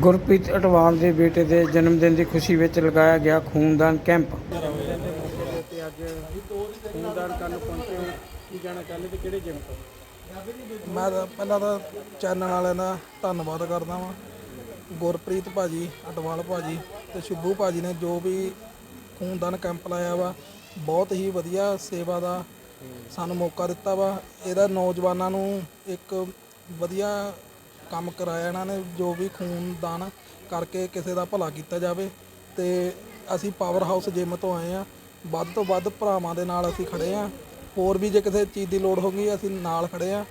ਗੁਰਪ੍ਰੀਤ ਅਟਵਾਲ ਦੇ ਬੇਟੇ ਦੇ ਜਨਮ ਦਿਨ ਦੀ ਖੁਸ਼ੀ ਵਿੱਚ ਲਗਾਇਆ ਗਿਆ ਖੂਨਦਾਨ ਕੈਂਪ। ਤੇ ਅੱਜ ਖੂਨਦਾਨ ਕਰਨ ਪਹੁੰਚੇ ਹੋ ਕੀ ਜਾਣਾ ਚਾਹੁੰਦੇ ਤੇ ਕਿਹੜੇ ਜਿਮ ਤੋਂ ਮੈਂ ਤਾਂ ਪਹਿਲਾਂ ਤਾਂ ਚੈਨਲ ਵਾਲਿਆਂ ਦਾ ਧੰਨਵਾਦ ਕਰਦਾ ਵਾਂ। ਗੁਰਪ੍ਰੀਤ ਭਾਜੀ, ਅਟਵਾਲ ਭਾਜੀ ਤੇ ਸ਼ੁਭੂ ਭਾਜੀ ਨੇ ਜੋ ਵੀ ਖੂਨਦਾਨ ਕੈਂਪ ਲਾਇਆ ਵਾ, ਬਹੁਤ ਹੀ ਵਧੀਆ ਸੇਵਾ ਦਾ ਸਾਨੂੰ ਮੌਕਾ ਦਿੱਤਾ ਵਾ। ਇਹਦਾ ਨੌਜਵਾਨਾਂ ਨੂੰ ਇੱਕ ਵਧੀਆ ਕੰਮ ਕਰਾਇਆ ਇਹਨਾਂ ਨੇ ਜੋ ਵੀ ਖੂਨਦਾਨ ਕਰਕੇ ਕਿਸੇ ਦਾ ਭਲਾ ਕੀਤਾ ਜਾਵੇ ਤੇ ਅਸੀਂ ਪਾਵਰ ਹਾਊਸ ਜਿਮ ਤੋਂ ਆਏ ਆ ਵੱਧ ਤੋਂ ਵੱਧ ਭਰਾਵਾਂ ਦੇ ਨਾਲ ਅਸੀਂ ਖੜੇ ਆ ਹੋਰ ਵੀ ਜੇ ਕਿਸੇ ਚੀਜ਼ ਦੀ ਲੋੜ ਹੋਗੀ ਅਸੀਂ ਨਾਲ ਖੜੇ ਆ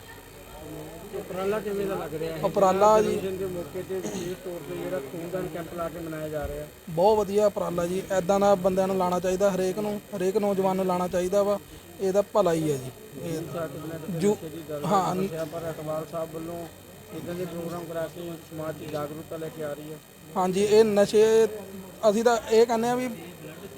ਉਪਰਾਲਾ ਕਿਵੇਂ ਦਾ ਲੱਗ ਰਿਹਾ ਹੈ? ਉਪਰਾਲਾ ਜੀ ਦੇ ਮੌਕੇ ਤੇ ਵਿਸ਼ੇਸ਼ ਤੌਰ ਤੇ ਜਿਹੜਾ ਖੂਨਦਾਨ ਕੈਂਪ ਲਾ ਕੇ ਮਨਾਇਆ ਜਾ ਰਿਹਾ। ਹੈ ਬਹੁਤ ਵਧੀਆ ਉਪਰਾਲਾ ਜੀ। ਐਦਾਂ ਦਾ ਬੰਦਿਆਂ ਨੂੰ ਲਾਣਾ ਚਾਹੀਦਾ ਹਰੇਕ ਨੂੰ ਹਰੇਕ ਨੌਜਵਾਨ ਨੂੰ ਲਾਣਾ ਚਾਹੀਦਾ ਵਾ। ਇਹਦਾ ਭਲਾ ਹੀ ਹੈ ਜੀ। ਇਹ ਜੋ ਹਾਂ। ਪਰ ਅਟਵਾਲ ਸਾਹਿਬ ਵੱਲੋਂ ਇਦਾਂ ਦੇ ਪ੍ਰੋਗਰਾਮ ਕਰਾ ਕੇ ਸਮਾਜ 'ਚ ਜਾਗਰੂਕਤਾ ਲੈ ਕੇ ਆ ਰਹੀ ਹੈ। ਹਾਂਜੀ, ਇਹ ਨਸ਼ੇ, ਅਸੀਂ ਤਾਂ ਇਹ ਕਹਿੰਦੇ ਆ ਵੀ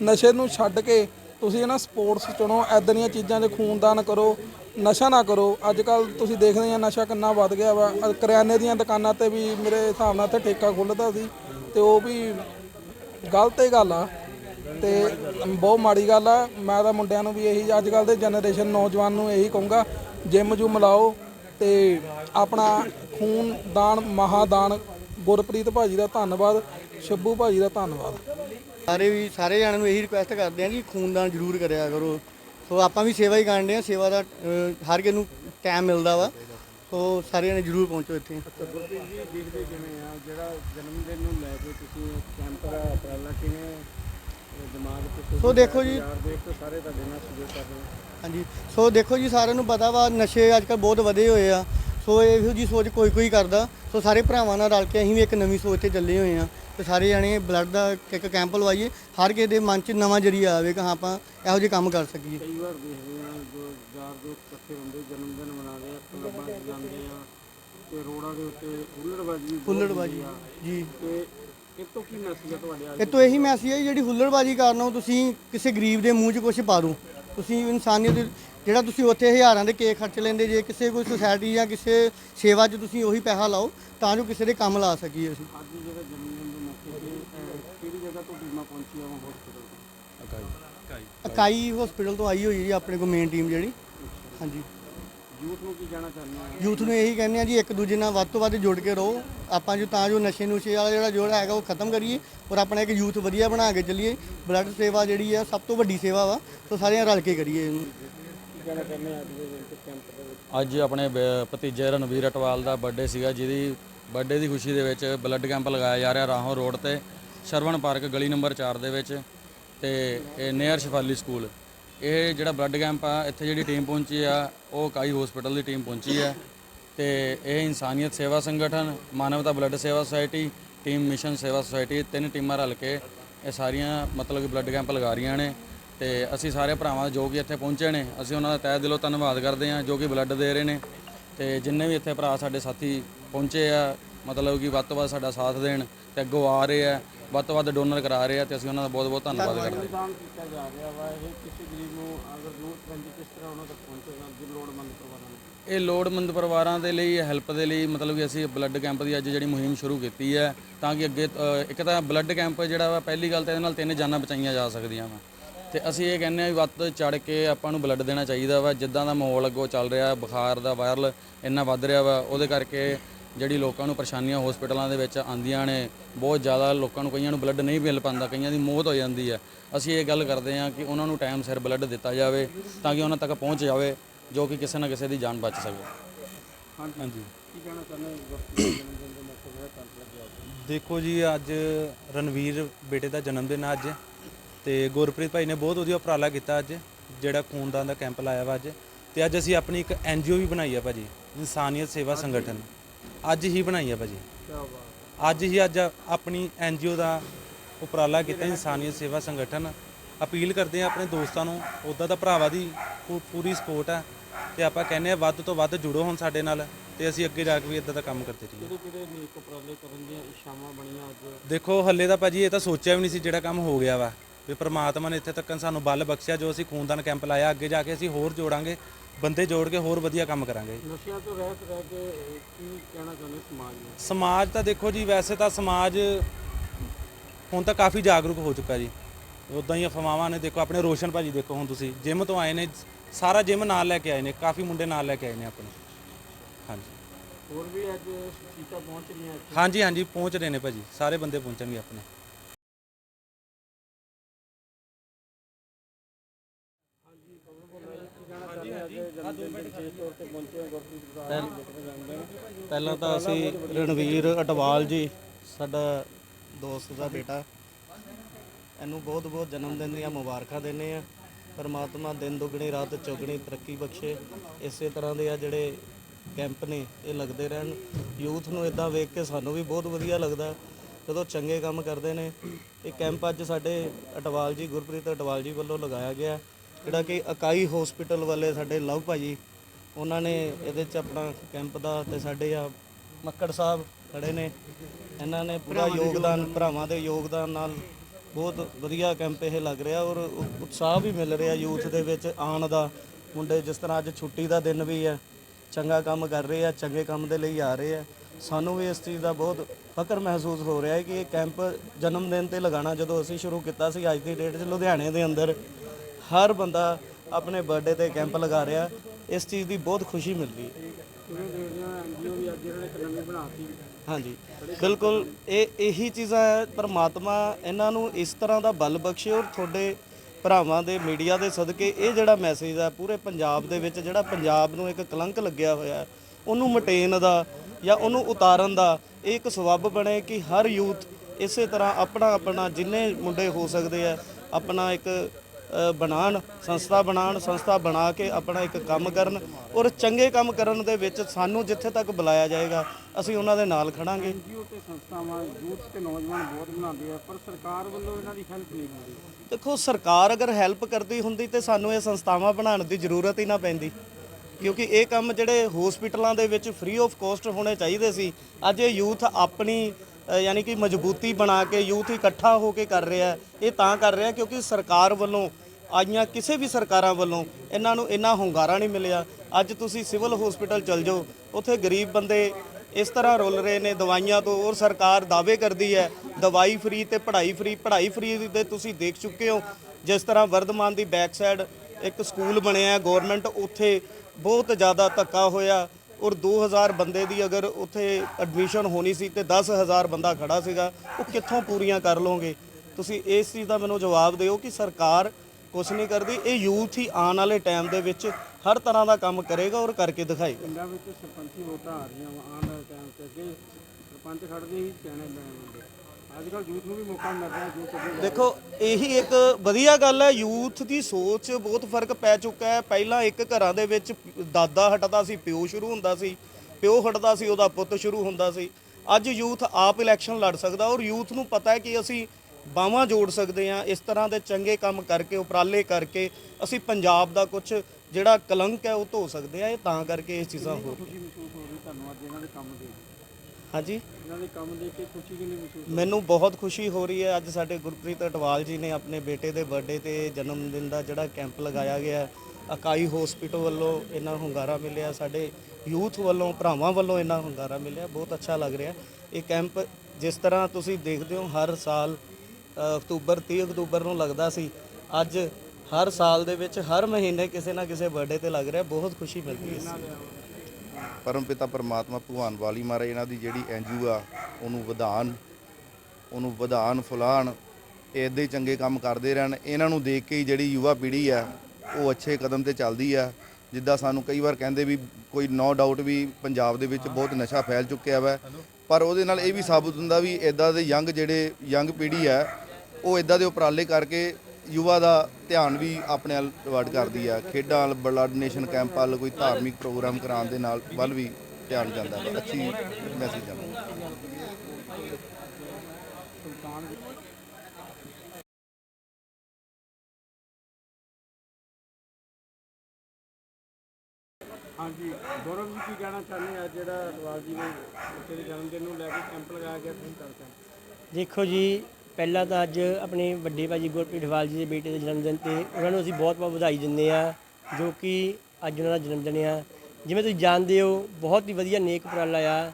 ਨਸ਼ੇ ਨੂੰ ਛੱਡ ਕੇ ਤੁਸੀਂ ਨਾ ਸਪੋਰਟਸ ਚੁਣੋ ਐਦਾਂ ਦੀਆਂ ਚੀਜ਼ਾਂ 'ਚ ਖੂਨਦਾਨ ਕਰੋ, ਨਸ਼ਾ ਨਾ ਕਰੋ। ਅੱਜ ਕੱਲ ਤੁਸੀਂ ਦੇਖਦੇ ਆ ਨਸ਼ਾ ਕਿੰਨਾ ਵੱਧ ਗਿਆ ਵਾ। ਅਹ ਕਰਿਆਨੇ ਦੀਆਂ ਦੁਕਾਨਾਂ ਤੇ ਵੀ ਮੇਰੇ ਹਿਸਾਬ ਨਾਲ ਤੇ ਠੇਕਾ ਖੁੱਲਦਾ ਸੀ ਤੇ ਉਹ ਵੀ ਗਲਤ ਹੀ ਗੱਲ ਆ ਤੇ ਬਹੁਤ ਮਾੜੀ ਗੱਲ ਆ। ਮੈਂ ਤਾਂ ਮੁੰਡਿਆਂ ਨੂੰ ਵੀ ਇਹੀ ਅੱਜ ਕੱਲ ਦੇ ਜਨਰੇਸ਼ਨ ਨੌਜਵਾਨ ਨੂੰ ਇਹੀ ਕਹੂੰਗਾ, ਜਿੰਮ ਜੁਮ ਲਾਓ ਤੇ ਆਪਣਾ ਖੂਨ ਦਾਨ ਮਹਾਦਾਨ ਗੁਰਪ੍ਰੀਤ ਭਾਜੀ ਦਾ ਧੰਨਵਾਦ ਸ਼ੱਭੂ ਭਾਜੀ ਦਾ ਧੰਨਵਾਦ। ਸਾਰੇ ਵੀ ਸਾਰੇ ਜਣਿਆਂ ਨੂੰ ਇਹੀ ਰਿਕੁਐਸਟ ਕਰਦੇ ਆ ਕਿ ਖੂਨਦਾਨ ਜ਼ਰੂਰ ਕਰਿਆ ਕਰੋ। ਸੋ ਆਪਾਂ ਵੀ ਸੇਵਾ ਹੀ ਕਰਦੇ ਆ ਸੇਵਾ ਦਾ ਅਹ, ਹਰ ਕਿਸੇ ਨੂੰ ਟਾਈਮ ਮਿਲਦਾ ਵਾ। ਸੋ ਸਾਰੇ ਜਣੇ ਜ਼ਰੂਰ ਪਹੁੰਚੋ ਇੱਥੇ। ਗੁਰਪ੍ਰੀਤ ਜੀ ਦੇਖਦੇ ਜਿਵੇਂ ਆ ਜਿਹੜਾ ਜਨਮ ਦਿਨ ਨੂੰ ਲੈ ਕੇ ਤੁਸੀਂ ਕੈਂਪ ਦਾ ਉਪਰਾਲਾ ਕਿਵੇਂ ਸੋ ਦੇਖੋ ਜੀ-। ਹਾਂਜੀ ਸੋ ਦੇਖੋ ਜੀ ਸਾਰਿਆਂ ਨੂੰ ਪਤਾ ਵਾ ਨਸ਼ੇ ਅੱਜ ਕੱਲ੍ਹ ਬਹੁਤ ਵਧੇ ਹੋਏ ਆ। ਸੋ ਇਹੋ ਜੀ ਸੋਚ ਕੋਈ ਕੋਈ ਕਰਦਾ। ਸੋ ਸਾਰੇ ਭਰਾਵਾਂ ਨਾਲ ਰਲ ਕੇ ਅਸੀਂ ਵੀ ਇੱਕ ਨਵੀਂ ਸੋਚ ਤੇ ਚੱਲੇ ਹੋਏ ਆ। ਤੇ ਸਾਰੇ ਜਣੇ ਬਲੱਡ ਦਾ ਇੱਕ ਕੈਂਪ ਲਵਾਈਏ। ਹਰ ਕਿਸੇ ਦੇ ਮਨ 'ਚ ਨਵਾਂ ਜਰੀਆ ਆਵੇ ਕਿ ਹਾਂ ਆਪਾਂ ਇਹੋ ਜਿਹੇ ਕੰਮ ਕਰ ਸਕੀਏ। ਕਈ ਵਾਰ ਦੇਖਦੇ ਆ ਜੋ ਯਾਰ ਦੋਸਤ ਇਕੱਠੇ ਹੁੰਦੇ ਜਨਮ ਦਿਨ ਮਨਾਉਂਦੇ ਆ ਕਲੱਬਾਂ 'ਚ ਜਾਂਦੇ ਆ। ਤੇ ਰੋਡਾਂ ਦੇ ਉੱਤੇ ਹੁੱਲੜਬਾਜੀ ਹੁੱਲੜਬਾਜੀ। ਜੀ। ਤੇ ਇਹ ਤੋਂ ਕੀ ਮੈਸੇਜ ਹੈ ਤੁਹਾਡੇ ਅੱਜ ਇਹ ਤੋਂ ਇਹੀ ਮੈਸੇਜ ਹੈ ਜਿਹੜੀ ਹੁੱਲੜਬਾਜੀ ਕਾਰਨ ਤੁਸੀਂ ਕਿਸੇ ਗਰੀਬ ਦੇ ਮੂੰਹ 'ਚ ਕੁਝ ਪਾ ਦੋ ਤੁਸੀਂ ਇਨਸਾਨੀਅਤ ਜਿਹੜਾ ਤੁਸੀਂ ਉੱਥੇ ਹਜ਼ਾਰਾਂ ਦੇ ਕੇਕ ਖਰਚ ਲੈਂਦੇ ਜੇ ਕਿਸੇ ਕੋਈ ਸੁਸਾਇਟੀ ਜਾਂ ਕਿਸੇ ਸੇਵਾ 'ਚ ਤੁਸੀਂ ਉਹੀ ਪੈਸਾ ਲਾਓ ਤਾਂ ਜੋ ਕਿਸੇ ਦੇ ਕੰਮ ਲਾ ਸਕੀਏ ਅਸੀਂ। ਅੱਜ ਜਿਹੜਾ ਜਨਮ ਦਿਨ ਦੇ ਮੌਕੇ ਤੇ ਅਹ, ਕਿਹੜੀ ਜਗ੍ਹਾ ਤੋਂ ਟੀਮਾਂ ਪਹੁੰਚੀਆਂ ਵਾ ਹਸਪੀਟਲ ਤੋਂ? ਇਕਾਈ ਹਸਪੀਟਲ ਤੋਂ ਆਈ ਹੋਈ ਹੈ ਜੀ ਆਪਣੇ ਕੋਲ ਮੇਨ ਟੀਮ ਜਿਹੜੀ। ਹਾਂਜੀ। ਯੂਥ ਨੂੰ ਕੀ ਕਹਿਣਾ ਚਾਹੁੰਦੇ ਆ ਯੂਥ ਨੂੰ ਇਹੀ ਕਹਿੰਦੇ ਆ ਜੀ ਇੱਕ ਦੂਜੇ ਨਾਲ ਵੱਧ ਤੋਂ ਵੱਧ ਜੁੜ ਕੇ ਰਹੋ। ਆਪਾਂ ਜੋ ਤਾਂ ਜੋ ਨਸ਼ੇ ਨੁਸ਼ੇ ਵਾਲਾ ਜਿਹੜਾ ਜੋੜ ਹੈਗਾ ਉਹ ਖਤਮ ਕਰੀਏ ਔਰ ਆਪਣਾ ਇੱਕ ਯੂਥ ਵਧੀਆ ਬਣਾ ਕੇ ਚੱਲੀਏ। ਬਲੱਡ ਸੇਵਾ ਜਿਹੜੀ ਆ ਸਭ ਤੋਂ ਵੱਡੀ ਸੇਵਾ ਵਾ ਸੋ ਸਾਰਿਆਂ ਰਲ ਕੇ ਕਰੀਏ ਇਹਨੂੰ। ਕੀ ਕਹਿਣਾ ਚਾਹੁੰਦੇ ਆ ਅੱਜ ਦੇ ਦਿਨ ਤੇ ਕੈਂਪ ਦੇ ਵਿੱਚ? ਅੱਜ ਆਪਣੇ ਬ- ਭਤੀਜੇ ਰਣਵੀਰ ਅਟਵਾਲ ਦਾ ਬਰਥਡੇ ਸੀਗਾ ਜਿਹਦੀ ਬਰਥਡੇ ਦੀ ਖੁਸ਼ੀ ਦੇ ਵਿੱਚ ਬਲੱਡ ਕੈਂਪ ਲਗਾਇਆ ਜਾ ਰਿਹਾ ਰਾਹੋਂ ਰੋਡ ਤੇ ਸ਼ਰਵਣ ਪਾਰਕ ਗਲੀ ਨੰਬਰ 4 ਦੇ ਵਿੱਚ ਤੇ ਇਹ ਨੀਅਰ ਸ਼ਫਾਲੀ ਸਕੂਲ। ਇਹ ਜਿਹੜਾ ਬਲੱਡ ਕੈਂਪ ਆ, ਇੱਥੇ ਜਿਹੜੀ ਟੀਮ ਪਹੁੰਚੀ ਆ, ਉਹ ਕਾਈ ਹਸਪੀਟਲ ਦੀ ਟੀਮ ਪਹੁੰਚੀ ਹੈ ਤੇ ਇਹ ਇਨਸਾਨੀਅਤ ਸੇਵਾ ਸੰਗਠਨ, Manavta blood Seva society team mission Seva society ਤਿੰਨ ਟੀਮਾਂ ਰਲ ਕੇ ਇਹ ਸਾਰੀਆਂ ਮਤਲਬ ਕਿ ਬਲੱਡ ਕੈਂਪ ਲਗਾ ਰਹੀਆਂ ਨੇ। ਤੇ ਅਸੀਂ ਸਾਰੇ ਭਰਾਵਾਂ ਜੋ ਕਿ ਇੱਥੇ ਪਹੁੰਚੇ ਨੇ, ਅਸੀਂ ਉਹਨਾਂ ਦਾ ਤਹਿ ਦਿਲੋਂ ਧੰਨਵਾਦ ਕਰਦੇ ਹਾਂ, ਜੋ ਕਿ ਬਲੱਡ ਦੇ ਰਹੇ ਨੇ। ਤੇ ਜਿੰਨੇ ਵੀ ਇੱਥੇ ਭਰਾ ਸਾਡੇ ਸਾਥੀ ਪਹੁੰਚੇ ਆ, ਮਤਲਬ ਕਿ ਵੱਧ ਤੋਂ ਵੱਧ ਸਾਡਾ ਸਾਥ ਦੇਣ, ਤੇ ਅੱਗੋਂ ਆ ਰਹੇ ਆ ਵੱਧ ਤੋਂ ਵੱਧ ਡੋਨਰ ਕਰਾ ਰਹੇ ਆ ਤੇ ਅਸੀਂ ਉਹਨਾਂ ਦਾ ਬਹੁਤ ਬਹੁਤ ਧੰਨਵਾਦ ਕਰਦੇ ਹਾਂ। ਦਾਨ ਕੀਤਾ ਜਾ ਰਿਹਾ ਵਾ ਇਹ ਕਿਸੇ ਗਰੀਬ ਨੂੰ ਅਗਰ ਜ਼ਰੂਰਤ ਪੈਂਦੀ ਕਿਸ ਤਰ੍ਹਾਂ ਉਹਨਾਂ ਤੱਕ ਪਹੁੰਚੇਗਾ ਜਿ ਲੋੜਵੰਦ ਪਰਿਵਾਰਾਂ ਨੂੰ? ਇਹ ਲੋੜਵੰਦ ਪਰਿਵਾਰਾਂ ਦੇ ਲਈ ਹੈਲਪ ਦੇ ਲਈ ਮਤਲਬ ਕਿ ਅਸੀਂ ਬਲੱਡ ਕੈਂਪ ਦੀ ਅੱਜ ਜਿਹੜੀ ਮੁਹਿੰਮ ਸ਼ੁਰੂ ਕੀਤੀ ਹੈ ਤਾਂ ਕਿ ਅੱਗੇ ਅ, ਇੱਕ ਤਾਂ ਬਲੱਡ ਕੈਂਪ ਜਿਹੜਾ ਵਾ ਪਹਿਲੀ ਗੱਲ ਤਾਂ ਇਹਦੇ ਨਾਲ ਤਿੰਨ ਜਾਨਾਂ ਬਚਾਈਆਂ ਜਾ ਸਕਦੀਆਂ ਵਾ। ਤੇ ਅਸੀਂ ਇਹ ਕਹਿੰਦੇ ਆ ਵੀ ਵੱਧ ਚੜ ਕੇ ਆਪਾਂ ਨੂੰ ਬਲੱਡ ਦੇਣਾ ਚਾਹੀਦਾ ਵਾ ਜਿੱਦਾਂ ਦਾ ਮਾਹੌਲ ਅੱਗੋਂ ਚੱਲ ਰਿਹਾ ਬੁਖਾਰ ਦਾ ਵਾਇਰਲ ਇੰਨਾ ਵੱਧ ਰਿਹਾ ਵਾ ਉਹਦੇ ਕਰਕੇ ਜਿਹੜੀ ਲੋਕਾਂ ਨੂੰ ਪਰੇਸ਼ਾਨੀਆਂ ਹਸਪੀਟਲਾਂ ਦੇ ਵਿੱਚ ਆਉਂਦੀਆਂ ਨੇ ਬਹੁਤ ਜ਼ਿਆਦਾ ਲੋਕਾਂ ਨੂੰ ਕਈਆਂ ਨੂੰ ਬਲੱਡ ਨਹੀਂ ਮਿਲ ਪਾਉਂਦਾ ਕਈਆਂ ਦੀ ਮੌਤ ਹੋ ਜਾਂਦੀ ਹੈ। ਅਸੀਂ ਇਹ ਗੱਲ ਕਰਦੇ ਹਾਂ ਕਿ ਉਹਨਾਂ ਨੂੰ ਟਾਈਮ ਸਿਰ ਬਲੱਡ ਦਿੱਤਾ ਜਾਵੇ ਤਾਂ ਕਿ ਉਹਨਾਂ ਤੱਕ ਪਹੁੰਚ ਜਾਵੇ ਜੋ ਕਿ ਕਿਸੇ ਨਾ ਕਿਸੇ ਦੀ ਜਾਨ ਬਚ ਸਕੇ। ਹਾਂਜੀ। ਕੀ ਕਹਿਣਾ ਚਾਹੁੰਦੇ ਦੇਖੋ ਜੀ ਅੱਜ ਰਣਵੀਰ ਬੇਟੇ ਦਾ ਜਨਮ ਦਿਨ ਆ ਅੱਜ ਤੇ ਗੁਰਪ੍ਰੀਤ ਭਾਈ ਨੇ ਬਹੁਤ ਵਧੀਆ ਉਪਰਾਲਾ ਕੀਤਾ ਅੱਜ ਜਿਹੜਾ ਖੂਨਦਾਨ ਦਾ ਕੈਂਪ ਲਾਇਆ ਵਾ ਅੱਜ ਤੇ ਅੱਜ ਅਸੀਂ ਆਪਣੀ ਇੱਕ ਐਨਜੀਓ ਵੀ ਬਣਾਈ ਆ ਭਾਜੀ ਇਨਸਾਨੀਅਤ ਸੇਵਾ ਸੰਗਠਨ। ਅੱਜ ਹੀ ਬਣਾਈ ਆ ਭਾਜੀ। ਅੱਜ ਹੀ ਅੱਜ ਆਪਣੀ ਐਨਜੀਓ ਦਾ ਉਪਰਾਲਾ ਕੀਤਾ ਇਨਸਾਨੀਅਤ ਸੇਵਾ ਸੰਗਠਨ। ਅਪੀਲ ਕਰਦੇ ਆ ਆਪਣੇ ਦੋਸਤਾਂ ਨੂੰ ਉੱਦਾਂ ਤਾਂ ਭਰਾਵਾਂ ਦੀ ਪੂ- ਪੂਰੀ ਸਪੋਰਟ ਆ ਤੇ ਆਪਾਂ ਕਹਿੰਦੇ ਆ ਵੱਧ ਤੋਂ ਵੱਧ ਜੁੜੋ ਹੁਣ ਸਾਡੇ ਨਾਲ ਤੇ ਅਸੀਂ ਅੱਗੇ ਜਾ ਕੇ ਵੀ ਇਦਾਂ ਦਾ ਕੰਮ ਕਰਦੇ ਰਹੀਏ। ਕਿਹੜੇ ਕਿਹੜੇ ਨੇਕ ਉਪਰਾਲੇ ਕਰਨ ਦੀਆਂ ਇਸ਼ਾਵਾਂ ਬਣੀਆਂ ਅੱਜ? ਦੇਖੋ ਹੱਲੇ ਤਾਂ ਭਾਜੀ ਇਹ ਤਾਂ ਸੋਚਿਆ ਵੀ ਨਹੀਂ ਸੀ ਜਿਹੜਾ ਕੰਮ ਹੋ ਗਿਆ ਵਾ ਵੀ ਪ੍ਰਮਾਤਮਾ ਨੇ ਇੱਥੇ ਤੱਕ ਸਾਨੂੰ ਬਲ ਬਖਸ਼ਿਆ ਜੋ ਅਸੀਂ ਖੂਨਦਾਨ ਕੈਂਪ ਲਾਇਆ ਅੱਗੇ ਜਾ ਕੇ ਅਸੀਂ ਹੋਰ ਜੋੜਾਂਗੇ। ਬੰਦੇ ਜੋੜ ਕੇ ਹੋਰ ਵਧੀਆ ਕੰਮ ਕਰਾਂਗੇ ਨਸ਼ਿਆਂ ਤੋਂ ਰਹਿਤ ਰਹਿ ਕੇ ਕੀ ਕਹਿਣਾ ਚਾਹੁੰਦੇ ਸਮਾਜ ਨੂੰ? ਸਮਾਜ ਤਾਂ ਦੇਖੋ ਜੀ ਵੈਸੇ ਤਾਂ ਸਮਾਜ ਹੁਣ ਤਾਂ ਕਾਫੀ ਜਾਗਰੂਕ ਹੋ ਚੁੱਕਾ ਜੀ। ਉਦਾਂ ਹੀ ਅਫਵਾਹਾਂ ਨੇ ਦੇਖੋ ਆਪਣੇ ਰੋਸ਼ਨ ਭਾਜੀ ਦੇਖੋ ਹੁਣ ਤੁਸੀਂ ਜਿਮ ਤੋਂ ਆਏ ਨੇ ਸਾਰਾ ਜਿਮ ਨਾਲ ਲੈ ਕੇ ਆਏ ਨੇ ਕਾਫੀ ਮੁੰਡੇ ਨਾਲ ਲੈ ਕੇ ਆਏ ਨੇ ਆਪਣੇ। ਹਾਂਜੀ। ਹੋਰ ਵੀ ਅੱਜ ਸੀਟਾਂ ਪਹੁੰਚ ਰਹੀਆਂ ਹਾਂਜੀ ਹਾਂਜੀ ਪਹੁੰਚ ਰਹੇ ਨੇ ਭਾਜੀ ਸਾਰੇ ਬੰਦੇ ਪਹੁੰਚਣਗੇ ਆਪਣੇ। ਪਹਿਲਾਂ ਤਾਂ ਅਸੀਂ ਰਣਵੀਰ ਅਟਵਾਲ ਜੀ, ਸਾਡਾ ਦੋਸਤ ਦਾ ਬੇਟਾ। ਇਹਨੂੰ ਬਹੁਤ ਬਹੁਤ ਜਨਮ ਦਿਨ ਦੀਆਂ ਮੁਬਾਰਕਾਂ ਦਿੰਦੇ ਆ ਪਰਮਾਤਮਾ ਦਿਨ ਦੁਗਣੀ, ਰਾਤ ਚੌਗਣੀ ਤਰੱਕੀ ਬਖਸ਼ੇ। ਇਸੇ ਤਰ੍ਹਾਂ ਦੇ ਆ ਜਿਹੜੇ ਕੈਂਪ ਨੇ, ਇਹ ਲੱਗਦੇ ਰਹਿਣ। ਯੂਥ ਨੂੰ ਇਦਾਂ ਵੇਖ ਕੇ ਸਾਨੂੰ ਵੀ ਬਹੁਤ ਵਧੀਆ ਲੱਗਦਾ। ਜਦੋਂ ਚੰਗੇ ਕੰਮ ਕਰਦੇ ਨੇ, ਇਹ ਕੈਂਪ ਅੱਜ ਸਾਡੇ ਅਟਵਾਲ ਜੀ, ਗੁਰਪ੍ਰੀਤ ਅਟਵਾਲ ਜੀ ਵੱਲੋਂ ਲਗਾਇਆ ਗਿਆ। ਜਿਹੜਾ ਕਿ ਇਕਾਈ ਹਸਪੀਟਲ ਵਾਲੇ ਸਾਡੇ ਲਵ ਭਾਜੀ ਉਹਨਾਂ ਨੇ ਇਹਦੇ ਚ ਆਪਣਾ ਕੈਂਪ ਦਾ ਤੇ ਸਾਡੇ ਆ ਮੱਕੜ ਸਾਹਿਬ ਖੜੇ ਨੇ। ਇਹਨਾਂ ਨੇ ਪੂਰਾ ਯੋਗਦਾਨ ਭਰਾਵਾਂ ਦੇ ਯੋਗਦਾਨ ਨਾਲ ਬਹੁਤ ਵਧੀਆ ਕੈਂਪ ਇਹ ਲੱਗ ਰਿਹਾ ਔਰ ਉਤਸ਼ਾਹ ਵੀ ਮਿਲ ਰਿਹਾ ਯੂਥ ਦੇ ਵਿੱਚ ਆਉਣ ਦਾ। ਮੁੰਡੇ ਜਿਸ ਤਰ੍ਹਾਂ ਅੱਜ ਛੁੱਟੀ ਦਾ ਦਿਨ ਵੀ ਹੈ ਚੰਗਾ ਕੰਮ ਕਰ ਰਹੇ ਆ ਚੰਗੇ ਕੰਮ ਦੇ ਲਈ ਆ ਰਹੇ ਆ। ਸਾਨੂੰ ਵੀ ਇਸ ਚੀਜ਼ ਦਾ ਬਹੁਤ ਫਖਰ ਮਹਿਸੂਸ ਹੋ ਰਿਹਾ ਹੈ ਕਿ ਇਹ ਕੈਂਪ ਜਨਮ ਦਿਨ ਤੇ ਲਗਾਉਣਾ ਜਦੋਂ ਅਸੀਂ ਸ਼ੁਰੂ ਕੀਤਾ ਸੀ ਅੱਜ ਦੀ ਡੇਟ 'ਚ ਲੁਧਿਆਣੇ ਦੇ ਅੰਦਰ ਹਰ ਬੰਦਾ ਆਪਣੇ ਬਰਥਡੇ ਤੇ ਕੈਂਪ ਲਗਾ ਰਿਹਾ। ਇਸ ਚੀਜ਼ ਦੀ ਬਹੁਤ ਖੁਸ਼ੀ ਮਿਲਦੀ ਹੈ। ਹਾਂਜੀ। ਬਿਲਕੁਲ, ਇਹ ਇਹੀ ਚੀਜ਼ਾਂ ਹੈ, ਪਰਮਾਤਮਾ ਇਹਨਾਂ ਨੂੰ ਇਸ ਤਰ੍ਹਾਂ ਦਾ ਬਲ ਬਖਸ਼ੇ ਔਰ ਤੁਹਾਡੇ ਭਰਾਵਾਂ ਦੇ ਮੀਡੀਆ ਦੇ ਸਦਕੇ ਇਹ ਜਿਹੜਾ ਮੈਸੇਜ ਹੈ, ਪੂਰੇ ਪੰਜਾਬ ਦੇ ਵਿੱਚ ਜਿਹੜਾ ਪੰਜਾਬ ਨੂੰ ਇੱਕ ਕਲੰਕ ਲੱਗਿਆ ਹੋਇਆ ਉਹਨੂੰ ਮਟੇਨ ਦਾ ਜਾਂ ਉਹਨੂੰ ਉਤਾਰਨ ਦਾ ਇਹ ਇੱਕ ਸਬੱਬ ਬਣੇ ਕਿ ਹਰ ਯੂਥ ਇਸੇ ਤਰ੍ਹਾਂ ਆਪਣਾ ਆਪਣਾ ਜਿੰਨੇ ਮੁੰਡੇ ਹੋ ਸਕਦੇ ਆ ਆਪਣਾ ਇੱਕ ਅ, ਬਣਾਉਣ ਸੰਸਥਾ ਬਣਾਉਣ ਸੰਸਥਾ ਬਣਾ ਕੇ ਆਪਣਾ ਇੱਕ ਕੰਮ ਕਰਨ ਔਰ ਚੰਗੇ ਕੰਮ ਕਰਨ ਦੇ ਵਿੱਚ ਸਾਨੂੰ ਜਿੱਥੇ ਤੱਕ ਬੁਲਾਇਆ ਜਾਏਗਾ ਅਸੀਂ ਉਹਨਾਂ ਦੇ ਨਾਲ ਖੜਾਂਗੇ। ਐਨਜੀਓ ਤੇ ਸੰਸਥਾਵਾਂ ਯੂਥ ਤੇ ਨੌਜਵਾਨ ਬਹੁਤ ਬਣਾਉਂਦੇ ਆ ਪਰ ਸਰਕਾਰ ਵੱਲੋਂ ਇਹਨਾਂ ਦੀ ਹੈਲਪ ਨਹੀਂ ਮਿਲਦੀ ਦੇਖੋ ਸਰਕਾਰ ਅਗਰ ਹੈਲਪ ਕਰਦੀ ਹੁੰਦੀ ਤੇ ਸਾਨੂੰ ਇਹ ਸੰਸਥਾਵਾਂ ਬਣਾਉਣ ਦੀ ਜ਼ਰੂਰਤ ਹੀ ਨਾ ਪੈਂਦੀ। ਕਿਉਂਕਿ ਇਹ ਕੰਮ ਜਿਹੜੇ ਹਸਪੀਟਲਾਂ ਦੇ ਵਿੱਚ ਫ੍ਰੀ ਆਫ ਕਾਸਟ ਹੋਣੇ ਚਾਹੀਦੇ ਸੀ ਅੱਜ ਇਹ ਯੂਥ ਆਪਣੀ ਯਾਨੀ ਕਿ ਮਜ਼ਬੂਤੀ ਬਣਾ ਕੇ ਯੂਥ ਇਕੱਠਾ ਹੋ ਕੇ ਕਰ ਰਿਹਾ ਇਹ ਤਾਂ ਕਰ ਰਿਹਾ ਕਿਉਂਕਿ ਸਰਕਾਰ ਵੱਲੋਂ, ਆਈਆਂ ਕਿਸੇ ਵੀ ਸਰਕਾਰਾਂ ਵੱਲੋਂ ਇਹਨਾਂ ਨੂੰ ਇੰਨਾ ਹੁੰਗਾਰਾ ਨਹੀਂ ਮਿਲਿਆ। ਅੱਜ ਤੁਸੀਂ ਸਿਵਲ ਹਸਪੀਟਲ ਚਲ ਜਾਓ, ਉੱਥੇ ਗਰੀਬ ਬੰਦੇ ਇਸ ਤਰ੍ਹਾਂ ਰੁੱਲ ਰਹੇ ਨੇ ਦਵਾਈਆਂ ਤੋਂ, ਔਰ ਸਰਕਾਰ ਦਾਅਵੇ ਕਰਦੀ ਹੈ, ਦਵਾਈ ਫ੍ਰੀ ਤੇ ਪੜ੍ਹਾਈ ਫ੍ਰੀ ਪੜ੍ਹਾਈ ਫ੍ਰੀ ਦੇ ਤੁਸੀਂ ਦੇਖ ਚੁੱਕੇ ਹੋ। ਜਿਸ ਤਰ੍ਹਾਂ ਵਰਧਮਾਨ ਦੀ ਬੈਕ ਸਾਈਡ ਇੱਕ ਸਕੂਲ ਬਣਿਆ ਗਵਰਨਮੈਂਟ ਉੱਥੇ ਬਹੁਤ ਜ਼ਿਆਦਾ ਧੱਕਾ ਹੋਇਆ। ਔਰ 2000 ਬੰਦੇ ਦੀ ਅਗਰ ਉੱਥੇ ਐਡਮਿਸ਼ਨ ਹੋਣੀ ਸੀ ਤੇ 10000 ਬੰਦਾ ਖੜਾ ਸੀਗਾ, ਉਹ ਕਿੱਥੋਂ ਪੂਰੀਆਂ ਕਰ ਲਓਗੇ? ਤੁਸੀਂ ਇਸ ਚੀਜ਼ ਦਾ ਮੈਨੂੰ ਜਵਾਬ ਦਿਓ ਕਿ ਸਰਕਾਰ ਕੁਛ ਨਹੀਂ ਕਰਦੀ, ਇਹ ਯੂਥ ਹੀ ਆਉਣ ਵਾਲੇ ਟਾਈਮ ਦੇ ਵਿੱਚ ਹਰ ਤਰ੍ਹਾਂ ਦਾ ਕੰਮ ਕਰੇਗਾ ਔਰ ਕਰਕੇ ਦਿਖਾਏਗਾ। ਪਿੰਡਾਂ ਵਿੱਚ ਸਰਪੰਚੀ ਵੋਟਾਂ ਆ ਰਹੀਆਂ ਵਾ, ਆਉਣ ਵਾਲੇ ਟਾਈਮ ਤੇ ਅੱਗੇ ਸਰਪੰਚ ਖੜਦੇ ਹੀ ਸਿਆਣੇ ਬਣੇ ਹੁੰਦੇ। ਅੱਜ ਕੱਲ ਯੂਥ ਨੂੰ ਵੀ ਮੌਕਾ ਮਿਲ ਰਿਹਾ ਯੂਥ ਅੱਗੇ ਦੇਖੋ ਇਹੀ ਇੱਕ ਵਧੀਆ ਗੱਲ ਹੈ ਯੂਥ ਦੀ ਸੋਚ ਬਹੁਤ ਫ਼ਰਕ ਪੈ ਚੁੱਕਾ ਹੈ। ਪਹਿਲਾਂ ਇੱਕ ਘਰਾਂ ਦੇ ਵਿੱਚ ਦਾਦਾ ਹਟਦਾ ਸੀ ਪਿਓ ਸ਼ੁਰੂ ਹੁੰਦਾ ਸੀ ਪਿਓ ਹਟਦਾ ਸੀ ਉਹਦਾ ਪੁੱਤ ਸ਼ੁਰੂ ਹੁੰਦਾ ਸੀ। ਅੱਜ ਯੂਥ ਆਪ ਇਲੈਕਸ਼ਨ ਲੜ ਸਕਦਾ ਔਰ ਯੂਥ ਨੂੰ ਪਤਾ ਹੈ ਕਿ ਅਸੀਂ ਬਾਹਾਂ ਜੋੜ ਸਕਦੇ ਹਾਂ ਇਸ ਤਰ੍ਹਾਂ ਦੇ ਚੰਗੇ ਕੰਮ ਕਰਕੇ ਉਪਰਾਲੇ ਕਰਕੇ ਅਸੀਂ ਪੰਜਾਬ ਦਾ ਕੁਝ ਜਿਹੜਾ ਕਲੰਕ ਹੈ ਉਹ ਧੋ ਸਕਦੇ ਹਾਂ। ਇਹ ਤਾਂ ਕਰਕੇ ਇਹ ਚੀਜ਼ਾਂ ਹੋ ਰਹੀਆਂ। ਅੱਜ ਇਹਨਾਂ ਦੇ ਕੰਮ ਦੇ। ਹਾਂਜੀ। ਇਹਨਾਂ ਦੇ ਕੰਮ ਦੇਖ ਕੇ ਖੁਸ਼ੀ ਕਿੰਨੀ ਮਹਿਸੂਸ ਮੈਨੂੰ ਬਹੁਤ ਖੁਸ਼ੀ ਹੋ ਰਹੀ ਹੈ। ਅੱਜ ਸਾਡੇ ਗੁਰਪ੍ਰੀਤ ਅਟਵਾਲ ਜੀ ਨੇ ਆਪਣੇ ਬੇਟੇ ਦੇ ਬਰਥਡੇ ਤੇ ਜਨਮ ਦਿਨ ਦਾ ਜਿਹੜਾ ਕੈਂਪ ਲਗਾਇਆ ਗਿਆ ਹੈ, ਅਕਾਈ ਹਸਪੀਟਲ ਵੱਲੋਂ ਇਹਨਾਂ ਨੂੰ ਹੁੰਗਾਰਾ ਮਿਲਿਆ। ਸਾਡੇ ਯੂਥ ਵੱਲੋਂ ਭਰਾਵਾਂ ਵੱਲੋਂ ਇਹਨਾਂ ਹੁੰਗਾਰਾ ਮਿਲਿਆ। ਬਹੁਤ ਅੱਛਾ ਲੱਗ ਰਿਹਾ ਇਹ ਕੈਂਪ ਜਿਸ ਤਰ੍ਹਾਂ ਤੁਸੀਂ ਦੇਖਦੇ ਹੋ ਹਰ ਸਾਲ ਅ, ਅਕਤੂਬਰ 30 ਅਕਤੂਬਰ ਨੂੰ ਲੱਗਦਾ ਸੀ। ਅੱਜ ਹਰ ਸਾਲ ਦੇ ਵਿੱਚ ਹਰ ਮਹੀਨੇ ਕਿਸੇ ਨਾ ਕਿਸੇ ਬਰਥਡੇ ਤੇ ਲੱਗ ਰਿਹਾ। ਬਹੁਤ ਖੁਸ਼ੀ ਮਿਲਦੀ ਹੈ। ਇਸ ਚੀਜ਼ ਦੀ। ਪਰਮਪਿਤਾ ਪਰਮਾਤਮਾ ਭਗਵਾਨ ਵਾਲੀ ਮਹਾਰਾਜ ਇਹਨਾਂ ਦੀ ਜਿਹੜੀ ਐਨਜੀਓ ਆ, ਉਹਨੂੰ ਵਧਾਣ ਉਹਨੂੰ ਵਧਾਣ ਫੁਲਾਣ ਇਦਾਂ ਹੀ ਚੰਗੇ ਕੰਮ ਕਰਦੇ ਰਹਿਣ। ਇਹਨਾਂ ਨੂੰ ਦੇਖ ਕੇ ਹੀ ਜਿਹੜੀ ਯੁਵਾ ਪੀੜ੍ਹੀ ਆ, ਉਹ ਅੱਛੇ ਕਦਮ ਤੇ ਚੱਲਦੀ ਆ। ਜਿੱਦਾਂ ਸਾਨੂੰ ਕਈ ਵਾਰ ਕਹਿੰਦੇ ਵੀ ਕੋਈ ਨੋ ਡਾਊਟ ਵੀ ਪੰਜਾਬ ਦੇ ਵਿੱਚ ਬਹੁਤ ਨਸ਼ਾ ਫੈਲ ਚੁੱਕਿਆ ਵਾ। ਪਰ ਉਹਦੇ ਨਾਲ ਇਹ ਵੀ ਸਾਬਤ ਹੁੰਦਾ ਵੀ ਇਦਾਂ ਦੇ ਯੰਗ ਜਿਹੜੇ ਯੰਗ ਪੀੜ੍ਹੀ ਆ, ਉਹ ਇਦਾਂ ਦੇ ਉਪਰਾਲੇ ਕਰਕੇ ਯੁਵਾ ਦਾ ਧਿਆਨ ਵੀ ਆਪਣੇ ਵੱਲ ਡਿਵਰਟ ਕਰਦੀ ਆ। ਖੇਡਾਂ ਵੱਲ ਬਲੱਡ ਡੋਨੇਸ਼ਨ ਕੈਂਪ ਵੱਲ ਕੋਈ ਧਾਰਮਿਕ ਪ੍ਰੋਗਰਾਮ ਕਰਾਉਣ ਦੇ ਨਾਲ ਵੱਲ ਵੀ ਧਿਆਨ ਜਾਂਦਾ ਵਾ। ਅੱਛੀ ਮੈਸੇਜ ਜਾਂਦਾ ਹਾਂਜੀ ਗੌਰਵ ਜੀ ਕੀ ਕਹਿਣਾ ਚਾਹੁੰਦੇ ਆ? ਜਿਹੜਾ ਅਟਵਾਲ ਜੀ ਨੇ ਬੱਚੇ ਦੇ ਜਨਮ ਦਿਨ ਨੂੰ ਲੈ ਕੇ ਕੈਂਪ ਲਗਾਇਆ ਗਿਆ ਤੁਸੀਂ ਕਰਦੇ ਦੇਖੋ ਜੀ ਪਹਿਲਾਂ ਤਾਂ ਅੱਜ ਆਪਣੇ ਵੱਡੇ ਭਾਜੀ ਗੁਰਪ੍ਰੀਤ ਵਾਲ ਜੀ ਦੇ ਬੇਟੇ ਦੇ ਜਨਮ ਦਿਨ ਤੇ ਉਹਨਾਂ ਨੂੰ ਅਸੀਂ ਬਹੁਤ ਬਹੁਤ ਵਧਾਈ ਦਿੰਦੇ ਆ ਜੋ ਕਿ ਅੱਜ ਉਹਨਾਂ ਦਾ ਜਨਮ ਦਿਨ ਆ। ਜਿਵੇਂ ਤੁਸੀਂ ਜਾਣਦੇ ਹੋ, ਬਹੁਤ ਹੀ ਵਧੀਆ ਨੇਕ ਉਪਰਾਲਾ ਆ।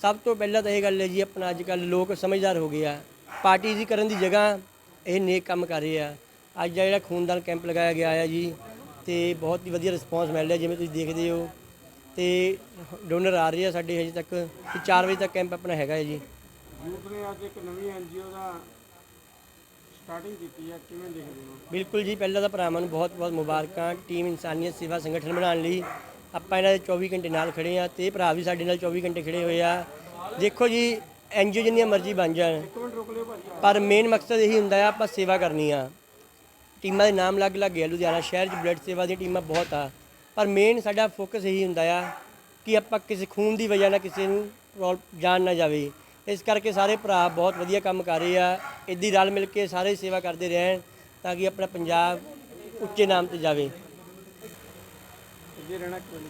ਸਭ ਤੋਂ ਪਹਿਲਾਂ ਤਾਂ ਇਹ ਗੱਲ ਹੈ ਜੀ, ਆਪਣਾ ਅੱਜ ਕੱਲ ਲੋਕ ਸਮਝਦਾਰ ਹੋ ਗਏ ਆ। ਪਾਰਟੀ ਦੀ ਕਰਨ ਦੀ ਜਗ੍ਹਾ ਇਹ ਨੇਕ ਕੰਮ ਕਰ ਰਹੇ ਆ। ਅੱਜ ਦਾ ਜਿਹੜਾ ਖੂਨਦਾਨ ਕੈਂਪ ਲਗਾਇਆ ਗਿਆ ਆ ਜੀ, ਤੇ ਬਹੁਤ ਹੀ ਵਧੀਆ ਰਿਸਪੌਂਸ ਮਿਲ ਰਿਹਾ ਜਿਵੇਂ ਤੁਸੀਂ ਦੇਖਦੇ ਹੋ। ਤੇ ਡੋਨਰ ਆ ਰਹੇ ਆ ਸਾਡੇ ਹਜੇ ਤੱਕ, ਤੇ 4 ਵਜੇ ਤੱਕ ਕੈਂਪ ਆਪਣਾ ਹੈਗਾ ਹੈ ਜੀ। ਯੂਥ ਨੇ ਅੱਜ ਇੱਕ ਨਵੀਂ ਐਨਜੀਓ ਦਾ ਸਟਾਰਟਿੰਗ ਕੀਤੀ ਹੈ ਕਿਵੇਂ ਦੇਖਦੇ ਹੋ? ਬਿਲਕੁਲ ਜੀ ਪਹਿਲਾਂ ਤਾਂ ਭਰਾਵਾਂ ਨੂੰ ਬਹੁਤ-ਬਹੁਤ ਮੁਬਾਰਕਾਂ ਟੀਮ ਇਨਸਾਨੀਅਤ ਸੇਵਾ ਸੰਗਠਨ ਬਣਾਉਣ ਲਈ। ਆਪਾਂ ਇਹਨਾਂ ਦੇ 24 ਘੰਟੇ ਨਾਲ ਖੜੇ ਆ ਤੇ ਇਹ ਭਰਾ ਵੀ ਸਾਡੇ ਨਾਲ 24 ਘੰਟੇ ਖੜੇ ਹੋਏ ਆ। ਦੇਖੋ ਜੀ ਐਨਜੀਓ ਜਿੰਨੀਆਂ ਮਰਜ਼ੀ ਬਣ ਜਾਣ ਪਰ ਮੇਨ ਮਕਸਦ ਇਹੀ ਹੁੰਦਾ ਆ ਆਪਾਂ ਸੇਵਾ ਕਰਨੀ ਆ। ਟੀਮਾਂ ਦੇ ਨਾਮ ਅਲੱਗ-ਅਲੱਗ ਹੈ ਲੁਧਿਆਣਾ ਸ਼ਹਿਰ 'ਚ ਬਲੱਡ ਸੇਵਾ ਦੀਆਂ ਟੀਮਾਂ ਬਹੁਤ ਆ। ਪਰ ਮੇਨ ਸਾਡਾ ਫੋਕਸ ਇਹੀ ਹੁੰਦਾ ਆ ਕਿ ਆਪਾਂ ਕਿਸੇ ਖੂਨ ਦੀ ਵਜ੍ਹਾ ਨਾਲ ਕਿਸੇ ਨੂੰ ਜਾਨ ਨਾ ਜਾਵੇ। ਇਸ ਕਰਕੇ ਸਾਰੇ ਭਰਾ ਬਹੁਤ ਵਧੀਆ ਕੰਮ ਕਰ ਰਹੇ ਆ। ਇੱਦੀ ਰਲ ਮਿਲ ਕੇ ਸਾਰੇ ਸੇਵਾ ਕਰਦੇ ਰਹਿਣ ਤਾਂ ਕਿ ਆਪਣਾ ਪੰਜਾਬ ਉੱਚੇ ਨਾਮ ਤੇ ਜਾਵੇ। ਅੱਗੇ ਰਹਿਣਾ ਕਿਉਂ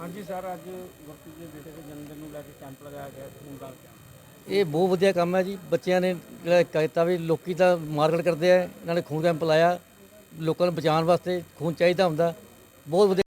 ਹਾਂਜੀ ਸਰ, ਅੱਜ ਗੁਰਪ੍ਰੀਤ ਦੇ ਬੇਟੇ ਦੇ ਜਨਮ ਦਿਨ ਨੂੰ ਲੈ ਕੇ ਕੈਂਪ ਲਗਾਇਆ ਗਿਆ ਖੂਨਦਾਨ ਇਹ ਬਹੁਤ ਵਧੀਆ ਕੰਮ ਹੈ ਜੀ। ਬੱਚਿਆਂ ਨੇ ਜਿਹੜਾ ਕਹਿਤਾ ਵੀ ਲੋਕੀ ਤਾਂ ਮਾਰਕੀਟ ਕਰਦੇ ਆ, ਇਹਨਾਂ ਨੇ ਖੂਨ ਕੈਂਪ ਲਾਇਆ ਲੋਕਾਂ ਨੂੰ ਬਚਾਉਣ ਵਾਸਤੇ ਖੂਨ ਚਾਹੀਦਾ ਹੁੰਦਾ। ਬਹੁਤ ਵਧੀਆ